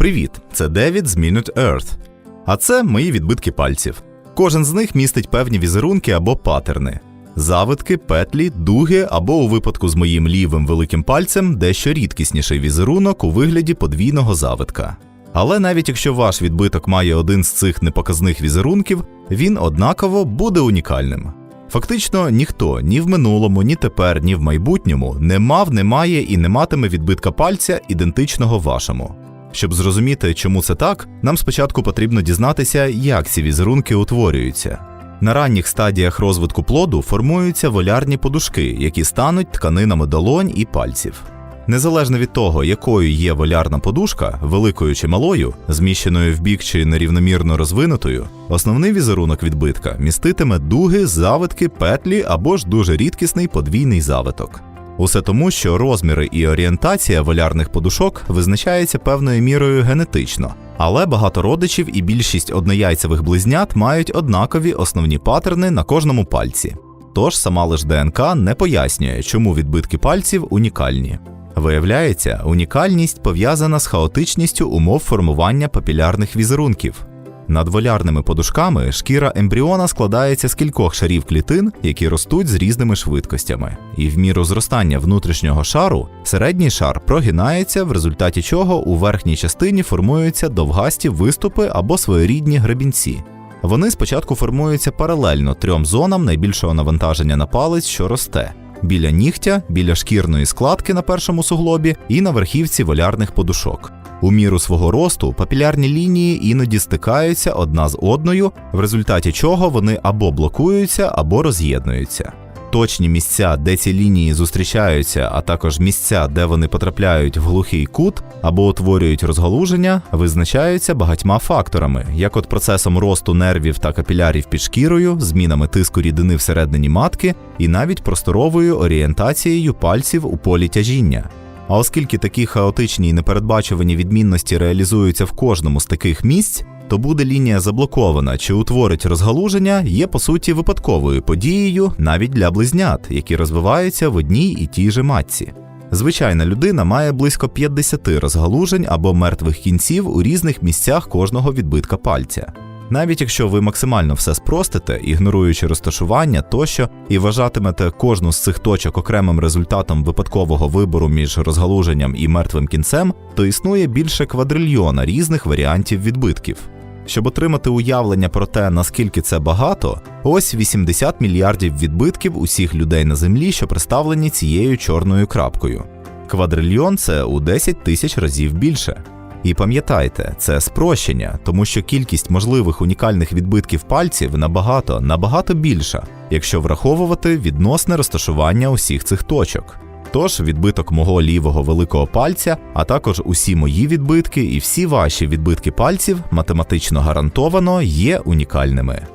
Привіт! Це Девід з Minute Earth. А це мої відбитки пальців. Кожен з них містить певні візерунки або патерни. Завитки, петлі, дуги або у випадку з моїм лівим великим пальцем дещо рідкісніший візерунок у вигляді подвійного завитка. Але навіть якщо ваш відбиток має один з цих непоказних візерунків, він однаково буде унікальним. Фактично, ніхто ні в минулому, ні тепер, ні в майбутньому не мав, не має і не матиме відбитка пальця ідентичного вашому. Щоб зрозуміти, чому це так, нам спочатку потрібно дізнатися, як ці візерунки утворюються. На ранніх стадіях розвитку плоду формуються волярні подушки, які стануть тканинами долонь і пальців. Незалежно від того, якою є волярна подушка, великою чи малою, зміщеною в бік чи нерівномірно розвинутою, основний візерунок відбитка міститиме дуги, завитки, петлі або ж дуже рідкісний подвійний завиток. Усе тому, що розміри і орієнтація волярних подушок визначається певною мірою генетично, але багато родичів і більшість однояйцевих близнят мають однакові основні патерни на кожному пальці. Тож сама лиш ДНК не пояснює, чому відбитки пальців унікальні. Виявляється, унікальність пов'язана з хаотичністю умов формування папілярних візерунків. Над волярними подушками шкіра ембріона складається з кількох шарів клітин, які ростуть з різними швидкостями. І в міру зростання внутрішнього шару середній шар прогинається, в результаті чого у верхній частині формуються довгасті виступи або своєрідні гребінці. Вони спочатку формуються паралельно трьом зонам найбільшого навантаження на палець, що росте. Біля нігтя, біля шкірної складки на першому суглобі і на верхівці волярних подушок. У міру свого росту папілярні лінії іноді стикаються одна з одною, в результаті чого вони або блокуються, або роз'єднуються. Точні місця, де ці лінії зустрічаються, а також місця, де вони потрапляють в глухий кут або утворюють розгалуження, визначаються багатьма факторами, як от процесом росту нервів та капілярів під шкірою, змінами тиску рідини всередині матки і навіть просторовою орієнтацією пальців у полі тяжіння. А оскільки такі хаотичні і непередбачувані відмінності реалізуються в кожному з таких місць, то буде лінія заблокована чи утворить розгалуження є по суті випадковою подією навіть для близнят, які розвиваються в одній і тій же матці. Звичайна людина має близько 50 розгалужень або мертвих кінців у різних місцях кожного відбитка пальця. Навіть якщо ви максимально все спростите, ігноруючи розташування тощо, і вважатимете кожну з цих точок окремим результатом випадкового вибору між розгалуженням і мертвим кінцем, то існує більше квадрильйона різних варіантів відбитків. Щоб отримати уявлення про те, наскільки це багато, ось 80 мільярдів відбитків усіх людей на землі, що представлені цією чорною крапкою. Квадрильйон це у 10 тисяч разів більше. І пам'ятайте, це спрощення, тому що кількість можливих унікальних відбитків пальців набагато набагато більша, якщо враховувати відносне розташування усіх цих точок. Тож відбиток мого лівого великого пальця, а також усі мої відбитки і всі ваші відбитки пальців математично гарантовано є унікальними.